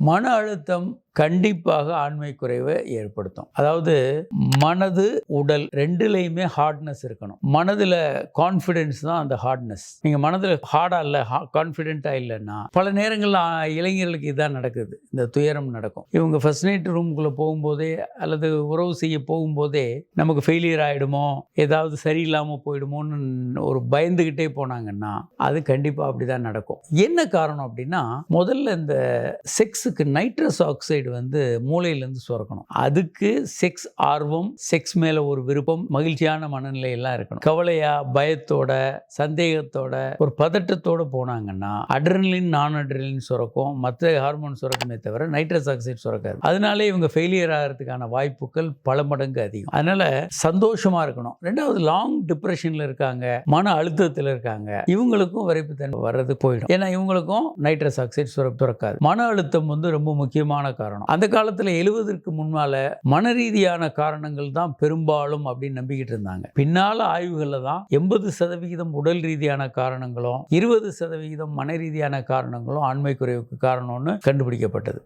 மன அழுத்தம் கண்டிப்பாக ஆண்மை குறைவை ஏற்படுத்தும். அதாவது மனது உடல் ரெண்டுலேயுமே ஹார்ட்னஸ் இருக்கணும். மனதில் கான்ஃபிடென்ஸ் தான் அந்த ஹார்ட்னஸ் நீங்கள் மனதில் ஹார்டாக இல்லை கான்ஃபிடென்ட்டாக இல்லைன்னா பல நேரங்களில் இளைஞர்களுக்கு இதான் நடக்குது. இந்த துயரம் நடக்கும். இவங்க ஃபர்ஸ்ட் நைட் ரூமுக்குள்ளே போகும்போதே அல்லது உறவு செய்ய போகும்போதே நமக்கு ஃபெயிலியர் ஆகிடுமோ ஏதாவது சரியில்லாமல் போயிடுமோன்னு ஒரு பயந்துக்கிட்டே போனாங்கன்னா அது கண்டிப்பாக அப்படி தான் நடக்கும். என்ன காரணம் அப்படின்னா முதல்ல இந்த செக்ஸுக்கு நைட்ரஸ் ஆக்சைடு வந்து மூளையிலேருந்து சுரக்கணும். அதுக்கு செக்ஸ் ஆர்வம் செக்ஸ் மேலே ஒரு விருப்பம் மகிழ்ச்சியான மனநிலை எல்லாம் இருக்கணும். கவலையா பயத்தோட சந்தேகத்தோட ஒரு பதட்டத்தோட போனாங்கன்னா அட்ரனலின் நான் அட்ரலின் சுரக்கும். மற்ற ஹார்மோன் சுரக்குமே தவிர நைட்ரஸ் ஆக்சைடு சுரக்காது. அதனாலே இவங்க ஃபெயிலியர் ஆகிறதுக்கான வாய்ப்புகள் பல மடங்கு அதிகம். அதனால சந்தோஷமா இருக்கணும். ரெண்டாவது லாங் டிப்ரெஷன்ல இருக்காங்க மன அழுத்தத்தில் இருக்காங்க இவங்களுக்கும் விரைப்புத்தன்மை வர்றது போயிடும். ஏன்னா இவங்களுக்கும் நைட்ரஸ் ஆக்சைடு சுர சுரக்காது. மன அழுத்தம் வந்து ரொம்ப முக்கியமான காரணம். காரணம். அந்த காலத்தில் எழுவதற்கு முன்னால் மன ரீதியான காரணங்கள் தான் பெரும்பாலும் அப்படின்னு நம்பிக்கிட்டு இருந்தாங்க. பின்னால ஆய்வுகளில் தான் எண்பது சதவிகிதம் உடல் ரீதியான காரணங்களும் இருபது சதவிகிதம் மன ரீதியான காரணங்களும் ஆண்மை குறைவுக்கு காரணம்னு கண்டுபிடிக்கப்பட்டது.